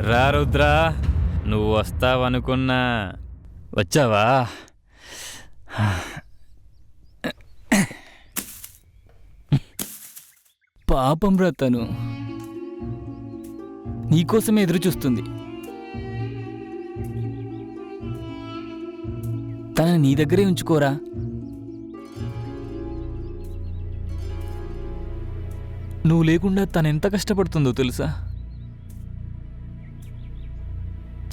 రా రుద్రా నువ్వు వస్తావనుకున్నా. వచ్చావా? పాపం రా తను. నీకోసమే ఎదురు చూస్తుంది తనని నీ దగ్గరే ఉంచుకోరా. నువ్వు లేకుండా తను ఎంత కష్టపడుతుందో తెలుసా?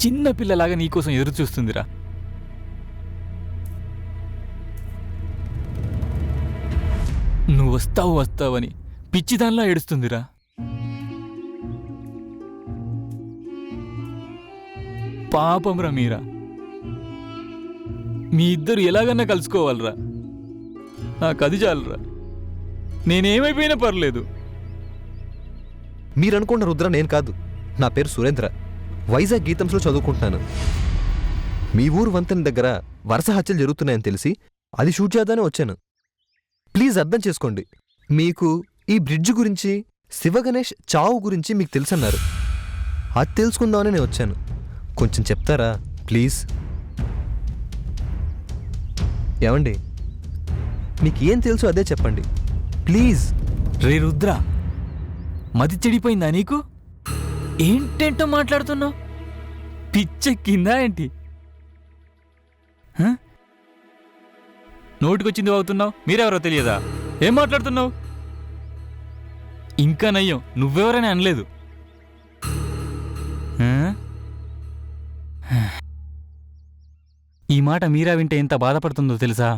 చిన్న పిల్లలాగా నీకోసం ఎదురు చూస్తుందిరా. నువ్వు వస్తావు వస్తావని పిచ్చిదానిలా ఏడుస్తుందిరా. పాపంరా మీరా. మీ ఇద్దరు ఎలాగన్నా కలుసుకోవాలరా. నాకు అది చాలరా. నేనేమైపోయినా పర్లేదు. మీరనుకున్న రుద్ర నేను కాదు. నా పేరు సురేంద్ర. వైజాగ్ గీతంస్లో చదువుకుంటున్నాను. మీ ఊరు వంతెన దగ్గర వరుస హత్యలు జరుగుతున్నాయని తెలిసి అది షూట్ చేద్దానే వచ్చాను. ప్లీజ్ అర్థం చేసుకోండి. మీకు ఈ బ్రిడ్జ్ గురించి శివగణేష్ చావు గురించి మీకు తెలుసన్నారు. అది తెలుసుకుందామని నేను వచ్చాను. కొంచెం చెప్తారా? ప్లీజ్. ఏమండి? మీకు ఏం తెలుసు అదే చెప్పండి. ప్లీజ్. రే రుద్ర మతి చెడిపోయిందా నీకు? ఏంటేంటో మాట్లాడుతున్నావు? పిచ్చెక్కిందా ఏంటి? నోటికొచ్చింది అవుతున్నావు మీరెవరో తెలియదా? ఏం మాట్లాడుతున్నావు? ఇంకా నయ్యం నువ్వెవరని అనలేదు. ఈ మాట మీరా వింటే ఎంత బాధపడుతుందో తెలుసా?